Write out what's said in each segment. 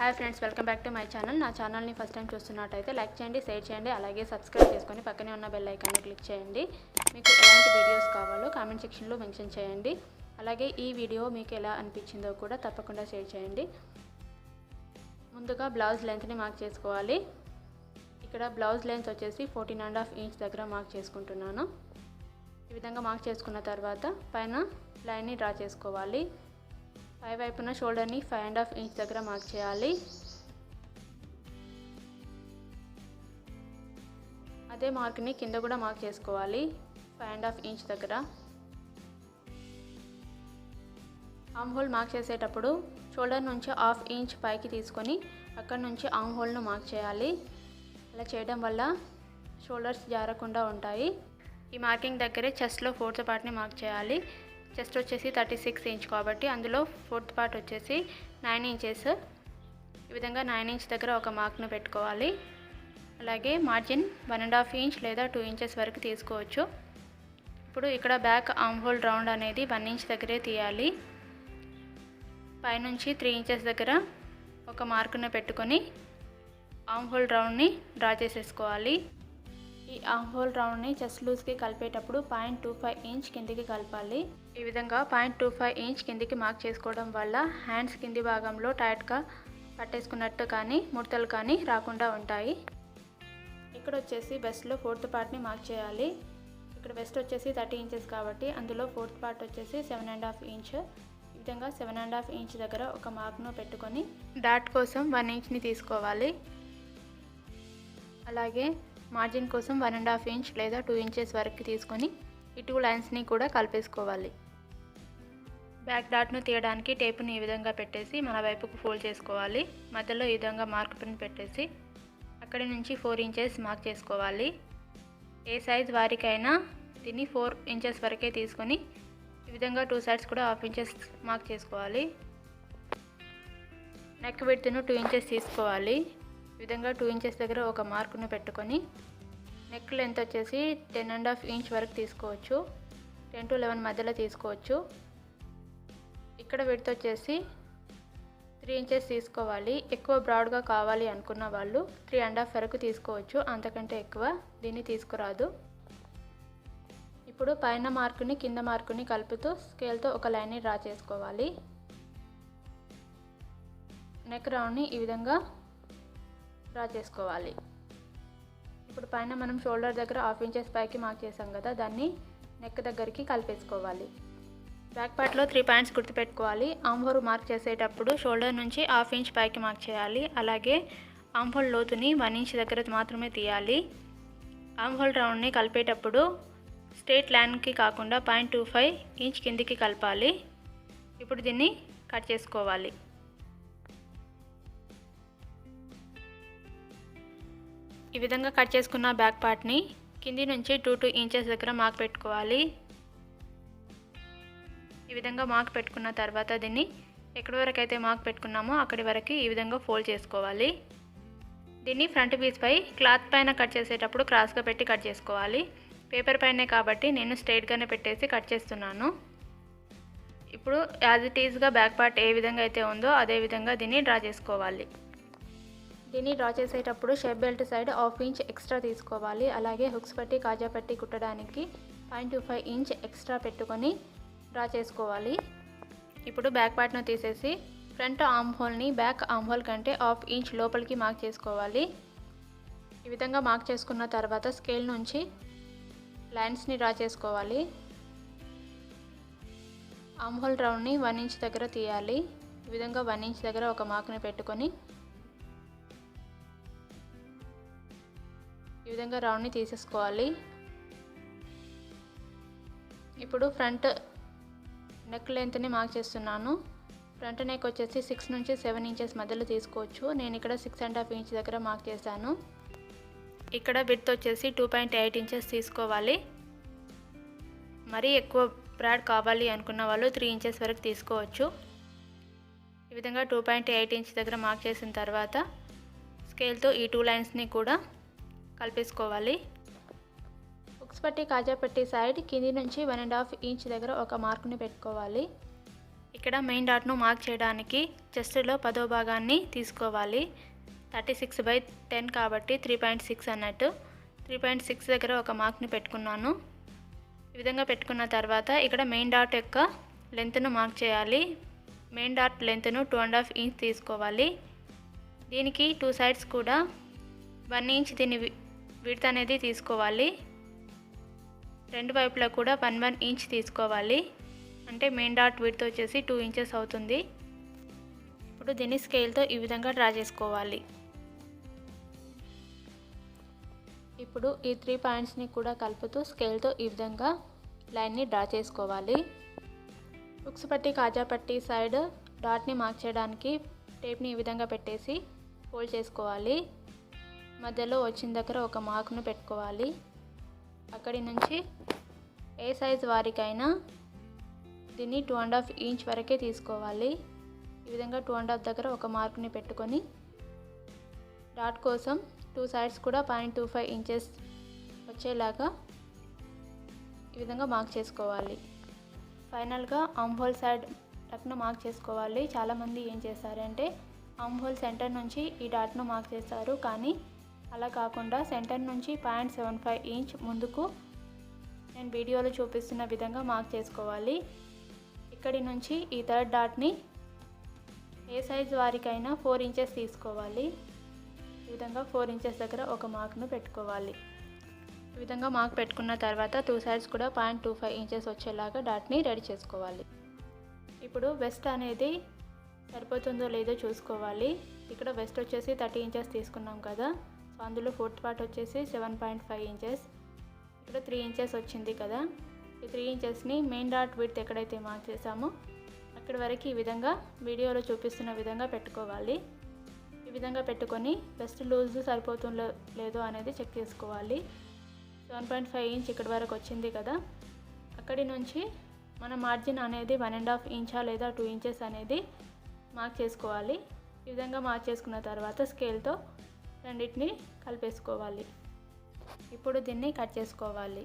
Hi friends welcome back to my channel. నా ఛానల్ని first time చూస్తున్నట్టయితే లైక్ చేయండి షేర్ చేయండి అలాగే సబ్స్క్రైబ్ చేసుకొని పక్కనే ఉన్న బెల్ ఐకాన్ని క్లిక్ చేయండి. మీకు ఎలాంటి వీడియోస్ కావాలో కామెంట్ సెక్షన్లో మెన్షన్ చేయండి. అలాగే ఈ వీడియో మీకు ఎలా అనిపించిందో కూడా తప్పకుండా షేర్ చేయండి. ముందుగా బ్లౌజ్ లెంత్ని మార్క్ చేసుకోవాలి. ఇక్కడ బ్లౌజ్ లెంత్ వచ్చేసి ఫోర్టీన్ అండ్ హాఫ్ ఇంచ్ దగ్గర మార్క్ చేసుకుంటున్నాను. ఈ విధంగా మార్క్ చేసుకున్న తర్వాత పైన లైన్ని డ్రా చేసుకోవాలి. పై వైపున షోల్డర్ని ఫైవ్ అండ్ హాఫ్ ఇంచ్ దగ్గర మార్క్ చేయాలి. అదే మార్క్ని కింద కూడా మార్క్ చేసుకోవాలి. ఫైవ్ అండ్ హాఫ్ ఇంచ్ దగ్గర. ఆమ్ హోల్ మార్క్ చేసేటప్పుడు షోల్డర్ నుంచి హాఫ్ ఇంచ్ పైకి తీసుకొని అక్కడ నుంచి ఆమ్ హోల్ను మార్క్ చేయాలి. అలా చేయడం వల్ల షోల్డర్స్ జారకుండా ఉంటాయి. ఈ మార్కింగ్ దగ్గరే చెస్ట్లో ఫోర్త్ పార్ట్ని మార్క్ చేయాలి. చెస్ట్ వచ్చేసి థర్టీ సిక్స్ ఇంచ్ కాబట్టి అందులో ఫోర్త్ పార్ట్ వచ్చేసి నైన్ ఇంచెస్. ఈ విధంగా నైన్ ఇంచ్ దగ్గర ఒక మార్క్ను పెట్టుకోవాలి. అలాగే margin one and half inch లేదా టూ ఇంచెస్ వరకు తీసుకోవచ్చు. ఇప్పుడు ఇక్కడ బ్యాక్ ఆమ్ హోల్ రౌండ్ అనేది వన్ ఇంచ్ దగ్గరే తీయాలి. పైనుంచి త్రీ ఇంచెస్ దగ్గర ఒక మార్కును పెట్టుకొని ఆమ్ హోల్ రౌండ్ని డ్రా చేసేసుకోవాలి. ఈ ఆమ్ హోల్ రౌండ్ని చెస్ట్ లూజ్కి కలిపేటప్పుడు పాయింట్ టూ ఫైవ్ ఇంచ్ కిందికి కలపాలి. ఈ విధంగా పాయింట్ టూ ఫైవ్ ఇంచ్ కిందికి మార్క్ చేసుకోవడం వల్ల హ్యాండ్స్ కింది భాగంలో టైట్గా పట్టేసుకున్నట్టు కానీ ముడతలు కానీ రాకుండా ఉంటాయి. ఇక్కడ వచ్చేసి బెస్ట్లో ఫోర్త్ పార్ట్ని మార్క్ చేయాలి. ఇక్కడ బెస్ట్ వచ్చేసి థర్టీ ఇంచెస్ కాబట్టి అందులో ఫోర్త్ పార్ట్ వచ్చేసి సెవెన్ అండ్ హాఫ్ ఇంచ్. ఈ విధంగా సెవెన్ అండ్ హాఫ్ ఇంచ్ దగ్గర ఒక మార్క్ను పెట్టుకొని డాట్ కోసం వన్ ఇంచ్ని తీసుకోవాలి. అలాగే మార్జిన్ కోసం వన్ అండ్ హాఫ్ ఇంచ్ లేదా టూ ఇంచెస్ వరకు తీసుకొని ఈ టూ లైన్స్ని కూడా కలిపేసుకోవాలి. బ్యాక్ డాట్ను తీయడానికి టేపుని ఈ విధంగా పెట్టేసి మన వైపుకు ఫోల్డ్ చేసుకోవాలి. మధ్యలో ఈ విధంగా మార్క్ పిన్ పెట్టేసి అక్కడి నుంచి ఫోర్ ఇంచెస్ మార్క్ చేసుకోవాలి. ఏ సైజ్ వారికైనా దీన్ని ఫోర్ ఇంచెస్ వరకే తీసుకొని ఈ విధంగా టూ సైడ్స్ కూడా హాఫ్ ఇంచెస్ మార్క్ చేసుకోవాలి. నెక్ విడ్త్ను టూ ఇంచెస్ తీసుకోవాలి. విధంగా టూ ఇంచెస్ దగ్గర ఒక మార్కును పెట్టుకొని నెక్ లెంత్ వచ్చేసి టెన్ అండ్ హాఫ్ ఇంచ్ వరకు తీసుకోవచ్చు. టెన్ టు లెవెన్ మధ్యలో తీసుకోవచ్చు. ఇక్కడ విడత వచ్చేసి త్రీ ఇంచెస్ తీసుకోవాలి. ఎక్కువ బ్రాడ్గా కావాలి అనుకున్న వాళ్ళు త్రీ అండ్ హాఫ్ వరకు తీసుకోవచ్చు. అంతకంటే ఎక్కువ దీన్ని తీసుకురాదు. ఇప్పుడు పైన మార్కుని కింద మార్కుని కలుపుతూ స్కేల్తో ఒక లైన్ని డ్రా చేసుకోవాలి. నెక్ రౌండ్ని ఈ విధంగా డ్రా చేసుకోవాలి. ఇప్పుడు పైన మనం షోల్డర్ దగ్గర హాఫ్ ఇంచెస్ పైకి మార్క్ చేసాం కదా దాన్ని నెక్ దగ్గరికి కలిపేసుకోవాలి. బ్యాక్ పార్ట్లో త్రీ పాయింట్స్ గుర్తుపెట్టుకోవాలి. ఆమ్ మార్క్ చేసేటప్పుడు షోల్డర్ నుంచి హాఫ్ ఇంచ్ పైకి మార్క్ చేయాలి. అలాగే ఆంహోల్ లోతుని వన్ ఇంచ్ దగ్గర మాత్రమే తీయాలి. ఆంహోల్ రౌండ్ని కలిపేటప్పుడు స్ట్రేట్ లైన్కి కాకుండా పాయింట్ టూ ఫైవ్ ఇంచ్ కిందికి కలపాలి. ఇప్పుడు దీన్ని కట్ చేసుకోవాలి. ఈ విధంగా కట్ చేసుకున్న బ్యాక్ పార్ట్ని కింది నుంచి టూ టూ ఇంచెస్ దగ్గర మార్క్ పెట్టుకోవాలి. ఈ విధంగా మార్క్ పెట్టుకున్న తర్వాత దీన్ని ఎక్కడి వరకు అయితే మార్క్ పెట్టుకున్నామో అక్కడి వరకు ఈ విధంగా ఫోల్డ్ చేసుకోవాలి. దీన్ని ఫ్రంట్ పీస్పై క్లాత్ పైన కట్ చేసేటప్పుడు క్రాస్గా పెట్టి కట్ చేసుకోవాలి. పేపర్ పైనే కాబట్టి నేను స్ట్రైట్గానే పెట్టేసి కట్ చేస్తున్నాను. ఇప్పుడు యాజ్ ఇట్ ఈజ్గా బ్యాక్ పార్ట్ ఏ విధంగా అయితే ఉందో అదే విధంగా దీన్ని డ్రా చేసుకోవాలి. దీన్ని డ్రా చేసేటప్పుడు shape belt side half inch extra తీసుకోవాలి. అలాగే హుక్స్ పట్టి కాజా పట్టి కుట్టడానికి point two five inch extra పెట్టుకొని డ్రా చేసుకోవాలి. ఇప్పుడు బ్యాక్ పార్ట్ను తీసేసి ఫ్రంట్ ఆమ్ హోల్ని బ్యాక్ ఆమ్ హోల్ కంటే హాఫ్ ఇంచ్ లోపలికి మార్క్ చేసుకోవాలి. ఈ విధంగా మార్క్ చేసుకున్న తర్వాత స్కేల్ నుంచి లైన్స్ని డ్రా చేసుకోవాలి. ఆమ్ హోల్ రౌండ్ని వన్ ఇంచ్ దగ్గర తీయాలి. ఈ విధంగా వన్ ఇంచ్ దగ్గర ఒక మార్క్ని పెట్టుకొని ఈ విధంగా రౌండ్ని తీసేసుకోవాలి. ఇప్పుడు ఫ్రంట్ నెక్ లెంత్ని మార్క్ చేస్తున్నాను. ఫ్రంట్ నెక్ వచ్చేసి సిక్స్ నుంచి సెవెన్ ఇంచెస్ మధ్యలో తీసుకోవచ్చు. నేను ఇక్కడ సిక్స్ అండ్ హాఫ్ ఇంచ్ దగ్గర మార్క్ చేశాను. ఇక్కడ విడ్త్ వచ్చేసి టూ పాయింట్ ఎయిట్ ఇంచెస్ తీసుకోవాలి. మరీ ఎక్కువ బ్రాడ్ కావాలి అనుకున్న వాళ్ళు త్రీ ఇంచెస్ వరకు తీసుకోవచ్చు. ఈ విధంగా టూ పాయింట్ ఎయిట్ ఇంచ్ దగ్గర మార్క్ చేసిన తర్వాత స్కేల్తో ఈ టూ లైన్స్ని కూడా కలిపేసుకోవాలి. హుక్స్ పట్టి కాజా పట్టి సైడ్ కింది నుంచి వన్ అండ్ హాఫ్ ఇంచ్ దగ్గర ఒక మార్క్ని పెట్టుకోవాలి. ఇక్కడ మెయిన్ డాట్ను మార్క్ చేయడానికి చెస్ట్లో పదో భాగాన్ని తీసుకోవాలి. థర్టీ సిక్స్ బై టెన్ కాబట్టి త్రీ పాయింట్ సిక్స్ అన్నట్టు. త్రీ పాయింట్ సిక్స్ దగ్గర ఒక మార్క్ని పెట్టుకున్నాను. ఈ విధంగా పెట్టుకున్న తర్వాత ఇక్కడ మెయిన్ డాట్ యొక్క లెంత్ను మార్క్ చేయాలి. మెయిన్ డాట్ లెంత్ను టూ అండ్ హాఫ్ ఇంచ్ తీసుకోవాలి. దీనికి టూ సైడ్స్ కూడా వన్ ఇంచ్ దీని విడత అనేది తీసుకోవాలి. రెండు వైపులా కూడా వన్ వన్ ఇంచ్ తీసుకోవాలి. అంటే మెయిన్ డాట్ విడత వచ్చేసి టూ ఇంచెస్ అవుతుంది. ఇప్పుడు దీన్ని స్కేల్తో ఈ విధంగా డ్రా చేసుకోవాలి. ఇప్పుడు ఈ త్రీ పాయింట్స్ని కూడా కలుపుతూ స్కేల్తో ఈ విధంగా లైన్ని డ్రా చేసుకోవాలి. బుక్స్ పట్టి కాజా పట్టి సైడ్ డాట్ని మార్క్ చేయడానికి టేప్ని ఈ విధంగా పెట్టేసి ఫోల్డ్ చేసుకోవాలి. మధ్యలో వచ్చిన దగ్గర ఒక మార్క్ను పెట్టుకోవాలి. అక్కడి నుంచి ఏ సైజ్ వారికైనా దీన్ని టూ అండ్ హాఫ్ ఇంచ్ వరకే తీసుకోవాలి. ఈ విధంగా టూ అండ్ హాఫ్ దగ్గర ఒక మార్క్ని పెట్టుకొని డాట్ కోసం టూ సైడ్స్ కూడా పాయింట్ టూ ఫైవ్ ఇంచెస్ వచ్చేలాగా ఈ విధంగా మార్క్ చేసుకోవాలి. ఫైనల్గా ఆమ్హోల్ సైడ్ టక్ను మార్క్ చేసుకోవాలి. చాలామంది ఏం చేస్తారంటే ఆమ్హోల్ సెంటర్ నుంచి ఈ డాట్ను మార్క్ చేస్తారు. కానీ అలా కాకుండా సెంటర్ నుంచి పాయింట్ సెవెన్ ఫైవ్ ఇంచ్ ముందుకు నేను వీడియోలో చూపిస్తున్న విధంగా మార్క్ చేసుకోవాలి. ఇక్కడి నుంచి ఈ థర్డ్ డాట్ని ఏ సైజ్ వారికైనా ఫోర్ ఇంచెస్ తీసుకోవాలి. ఈ విధంగా ఫోర్ ఇంచెస్ దగ్గర ఒక మార్క్ను పెట్టుకోవాలి. ఈ విధంగా మార్క్ పెట్టుకున్న తర్వాత టూ సైడ్స్ కూడా పాయింట్ టూ ఫైవ్ ఇంచెస్ వచ్చేలాగా డాట్ని రెడీ చేసుకోవాలి. ఇప్పుడు వెస్ట్ అనేది సరిపోతుందో లేదో చూసుకోవాలి. ఇక్కడ వెస్ట్ వచ్చేసి థర్టీ ఇంచెస్ తీసుకున్నాం కదా. సో అందులో ఫోర్త్ పార్ట్ వచ్చేసి సెవెన్ పాయింట్ ఫైవ్ ఇంచెస్. ఇక్కడ త్రీ ఇంచెస్ వచ్చింది కదా. ఈ త్రీ ఇంచెస్ని మెయిన్ డాట్ విడ్త్ ఎక్కడైతే మార్క్ చేసామో అక్కడి వరకు ఈ విధంగా వీడియోలో చూపిస్తున్న విధంగా పెట్టుకోవాలి. ఈ విధంగా పెట్టుకొని బెస్ట్ లూజ్ సరిపోతుందో లేదో అనేది చెక్ చేసుకోవాలి. సెవెన్ పాయింట్ ఫైవ్ ఇంచ్ ఇక్కడి వరకు వచ్చింది కదా. అక్కడి నుంచి మన మార్జిన్ అనేది వన్ అండ్ హాఫ్ ఇంచా లేదా టూ ఇంచెస్ అనేది మార్క్ చేసుకోవాలి. ఈ విధంగా మార్క్ చేసుకున్న తర్వాత స్కేల్తో రెండింటిని కలిపేసుకోవాలి. ఇప్పుడు దీన్ని కట్ చేసుకోవాలి.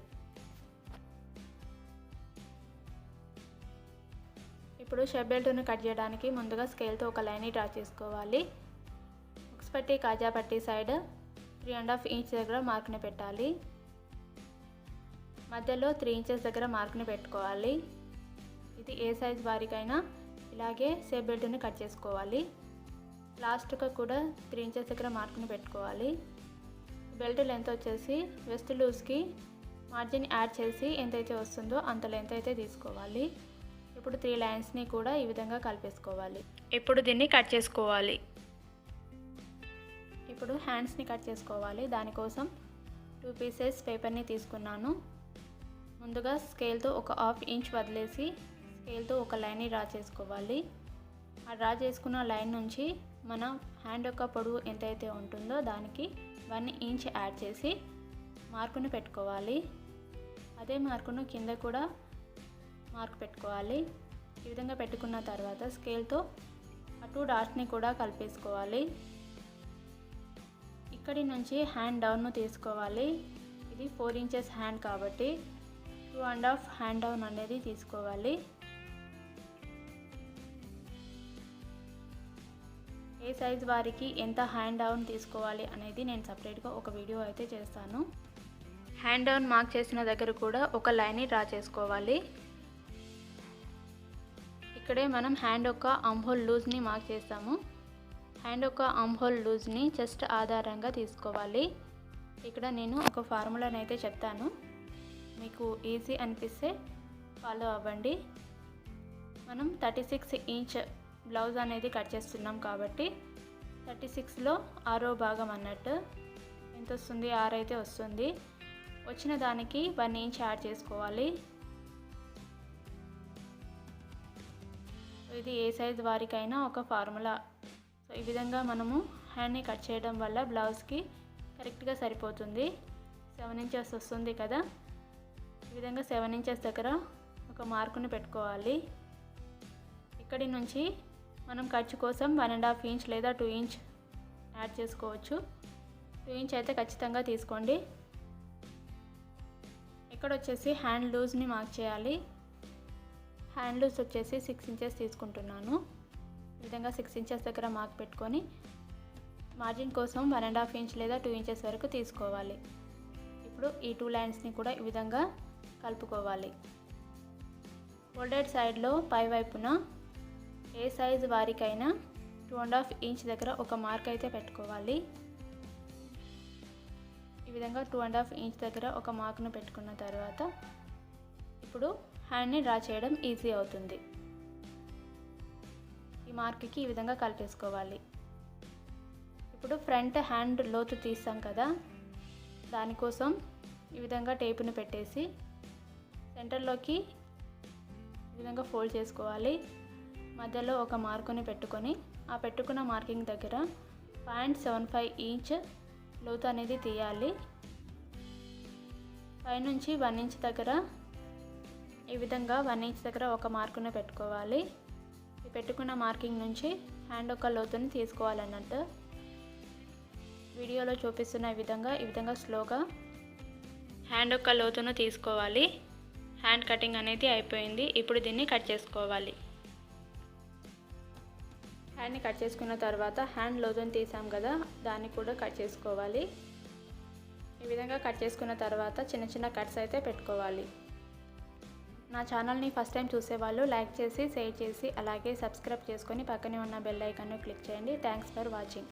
ఇప్పుడు షెప్ బెల్ట్ను కట్ చేయడానికి ముందుగా స్కేల్తో ఒక లైన్ని డ్రా చేసుకోవాలి. బుక్స్ పట్టి కాజా పట్టి side three and half inch దగ్గర మార్క్ని పెట్టాలి. మధ్యలో త్రీ ఇంచెస్ దగ్గర మార్క్ని పెట్టుకోవాలి. ఇది ఏ సైజ్ వారికైనా ఇలాగే షేప్ బెల్ట్ని కట్ చేసుకోవాలి. లాస్ట్గా కూడా త్రీ ఇంచెస్ దగ్గర మార్క్ని పెట్టుకోవాలి. బెల్ట్ లెంత్ వచ్చేసి వెస్ట్ లూజ్కి మార్జిన్ యాడ్ చేసి ఎంతైతే వస్తుందో అంత లెంత్ అయితే తీసుకోవాలి. ఇప్పుడు త్రీ లైన్స్ని కూడా ఈ విధంగా కలిపేసుకోవాలి. ఇప్పుడు దీన్ని కట్ చేసుకోవాలి. ఇప్పుడు హ్యాండ్స్ని కట్ చేసుకోవాలి. దానికోసం టూ పీసెస్ పేపర్ని తీసుకున్నాను. ముందుగా స్కేల్తో ఒక హాఫ్ ఇంచ్ వదిలేసి స్కేల్తో ఒక లైన్ని డ్రా చేసుకోవాలి. ఆ డ్రా చేసుకున్న లైన్ నుంచి మన హ్యాండ్ యొక్క పొడవు ఎంతైతే ఉంటుందో దానికి వన్ ఇంచ్ యాడ్ చేసి మార్కును పెట్టుకోవాలి. అదే మార్కును కింద కూడా మార్క్ పెట్టుకోవాలి. ఈ విధంగా పెట్టుకున్న తర్వాత స్కేల్తో ఆ టూ డాట్స్ని కూడా కలిపేసుకోవాలి. ఇక్కడి నుంచి హ్యాండ్ డౌన్ను తీసుకోవాలి. ఇది ఫోర్ ఇంచెస్ హ్యాండ్ కాబట్టి two and half hand down అనేది తీసుకోవాలి. ఏ సైజ్ వారికి ఎంత హ్యాండ్ డౌన్ తీసుకోవాలి అనేది నేను సపరేట్గా ఒక వీడియో అయితే చేస్తాను. హ్యాండ్ డౌన్ మార్క్ చేసిన దగ్గర కూడా ఒక లైన్ని డ్రా చేసుకోవాలి. ఇక్కడే మనం హ్యాండ్ యొక్క అంహోల్ లూజ్ని మార్క్ చేస్తాము. హ్యాండ్ యొక్క అంహోల్ లూజ్ని చెస్ట్ ఆధారంగా తీసుకోవాలి. ఇక్కడ నేను ఒక ఫార్ములాని అయితే చెప్తాను. మీకు ఈజీ అనిపిస్తే ఫాలో అవ్వండి. మనం థర్టీ సిక్స్ ఇంచ్ బ్లౌజ్ అనేది కట్ చేస్తున్నాం కాబట్టి థర్టీ సిక్స్లో ఆరో భాగం అన్నట్టు ఎంత వస్తుంది? ఆరు అయితే వస్తుంది. వచ్చిన దానికి వన్ ఇంచ్ యాడ్ చేసుకోవాలి. ఇది ఏ సైజ్ వారికైనా ఒక ఫార్ములా. సో ఈ విధంగా మనము హ్యాండ్ని కట్ చేయడం వల్ల బ్లౌజ్కి కరెక్ట్గా సరిపోతుంది. సెవెన్ ఇంచెస్ వస్తుంది కదా. ఈ విధంగా సెవెన్ ఇంచెస్ దగ్గర ఒక మార్కుని పెట్టుకోవాలి. ఇక్కడి నుంచి మనం ఖర్చు కోసం వన్ అండ్ హాఫ్ ఇంచ్ లేదా టూ ఇంచ్ యాడ్ చేసుకోవచ్చు. టూ ఇంచ్ అయితే ఖచ్చితంగా తీసుకోండి. ఇక్కడ వచ్చేసి హ్యాండ్ లూజ్ని మార్క్ చేయాలి. హ్యాండ్ లూస్ వచ్చేసి సిక్స్ ఇంచెస్ తీసుకుంటున్నాను. ఈ విధంగా సిక్స్ ఇంచెస్ దగ్గర మార్క్ పెట్టుకొని మార్జిన్ కోసం వన్ అండ్ హాఫ్ ఇంచ్ లేదా టూ ఇంచెస్ వరకు తీసుకోవాలి. ఇప్పుడు ఈ టూ లైన్స్ని కూడా ఈ విధంగా కలుపుకోవాలి. ఫోల్డెడ్ సైడ్లో పై వైపున ఏ సైజు వారికైనా టూ అండ్ హాఫ్ ఇంచ్ దగ్గర ఒక మార్క్ అయితే పెట్టుకోవాలి. ఈ విధంగా టూ అండ్ హాఫ్ ఇంచ్ దగ్గర ఒక మార్క్ను పెట్టుకున్న తర్వాత ఇప్పుడు హ్యాండ్ని డ్రా చేయడం ఈజీ అవుతుంది. ఈ మార్క్కి ఈ విధంగా కలిపేసుకోవాలి. ఇప్పుడు ఫ్రంట్ హ్యాండ్ లోతు తీస్తాం కదా దానికోసం ఈ విధంగా టేపును పెట్టేసి సెంటర్లోకి ఈ విధంగా ఫోల్డ్ చేసుకోవాలి. మధ్యలో ఒక మార్కుని పెట్టుకొని ఆ పెట్టుకున్న మార్కింగ్ దగ్గర పాయింట్ సెవెన్ ఫైవ్ ఇంచ్ లోతు అనేది తీయాలి. పైనుంచి వన్ ఇంచ్ దగ్గర ఈ విధంగా వన్ ఇంచ్ దగ్గర ఒక మార్కుని పెట్టుకోవాలి. ఈ పెట్టుకున్న మార్కింగ్ నుంచి హ్యాండ్ ఒక లోతుని తీసుకోవాలన్నట్టు వీడియోలో చూపిస్తున్న విధంగా ఈ విధంగా స్లోగా హ్యాండ్ యొక్క లోతును తీసుకోవాలి. హ్యాండ్ కటింగ్ అనేది అయిపోయింది. ఇప్పుడు దీన్ని కట్ చేసుకోవాలి. హ్యాండ్ని కట్ చేసుకున్న తర్వాత హ్యాండ్ లోతుని తీసాం కదా దాన్ని కూడా కట్ చేసుకోవాలి. ఈ విధంగా కట్ చేసుకున్న తర్వాత చిన్న చిన్న కట్స్ అయితే పెట్టుకోవాలి. నా ఛానల్ని ఫస్ట్ టైం చూసేవాళ్ళు లైక్ చేసి షేర్ చేసి అలాగే సబ్స్క్రైబ్ చేసుకొని పక్కనే ఉన్న బెల్ ఐకాన్ను క్లిక్ చేయండి. Thanks for watching.